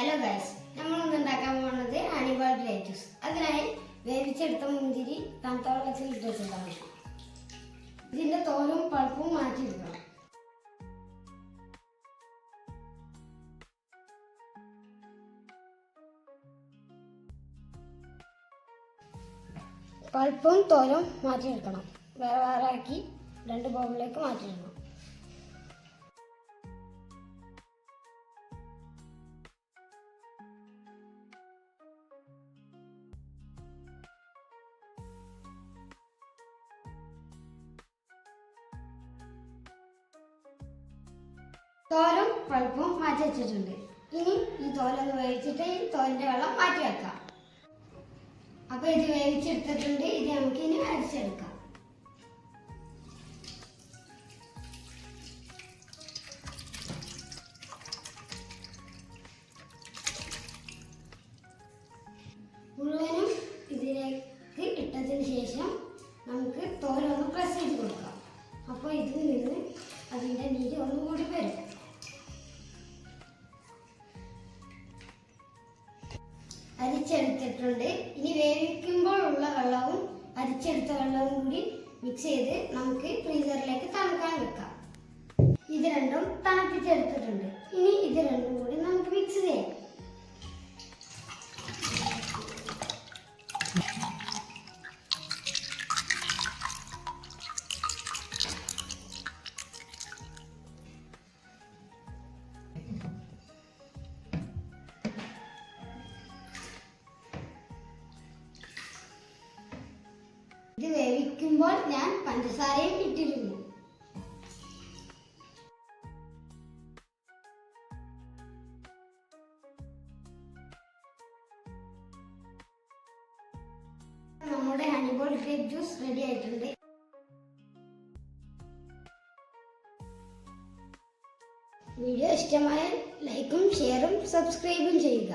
Hello guys നമ്മളൊന്ന് ഉണ്ടാക്കാൻ പോകുന്നത് ഗ്രേപ്പ് ജ്യൂസ് അതിനായി വേവിച്ചെടുത്ത മുന്തിരി തണുത്ത വെള്ളത്തിൽ ഇട്ട് വെച്ചിട്ടാണ് ഇതിന്റെ തോലും പൾപ്പും മാറ്റിയെടുക്കണം. പൾപ്പും തോലും മാറ്റിയെടുക്കണം. വേറെ വേറെ ആക്കി രണ്ട് ബൗളിലേക്ക് മാറ്റിയിടണം തോലും പഴുപ്പും മാറ്റി വെച്ചിട്ടുണ്ട്. ഇനി ഈ തോലൊന്ന് വേവിച്ചിട്ട് ഈ തോലിന്റെ വെള്ളം മാറ്റി വെക്കാം. അപ്പൊ ഇത് വേവിച്ചെടുത്തിട്ടുണ്ട്. ഇത് നമുക്ക് ഇനി അരച്ചെടുക്കാം. മുഴുവനും ഇതിലേക്ക് ഇട്ടതിന് ശേഷം നമുക്ക് തോലൊന്ന് പ്രസ് ചെയ്ത് കൊടുക്കാം. അപ്പോൾ ഇതിൽ നിന്ന് അതിന്റെ നീര് ഒന്നുകൂടി വരും. അരിച്ചെടുത്തിട്ടുണ്ട്. ഇനി വേവിക്കുമ്പോൾ ഉള്ള വെള്ളവും അരിച്ചെടുത്ത വെള്ളവും കൂടി മിക്സ് ചെയ്ത് നമുക്ക് ഫ്രീസറിലേക്ക് തണുക്കാൻ വെക്കാം. ഇത് രണ്ടും തണുപ്പിച്ചെടുത്തിട്ടുണ്ട്. ഇനി ഇത് രണ്ടും കൂടി നമുക്ക് മിക്സ് ചെയ്യാം. ഇത് ഞാൻ പഞ്ചസാരയും ഇട്ടിരുന്നു. നമ്മുടെ ഹണിബോൾ ഗ്രേപ്പ് ജ്യൂസ് റെഡി ആയിട്ടുണ്ട്. വീഡിയോ ഇഷ്ടമായാൽ ലൈക്കും ഷെയറും സബ്സ്ക്രൈബും ചെയ്യുക.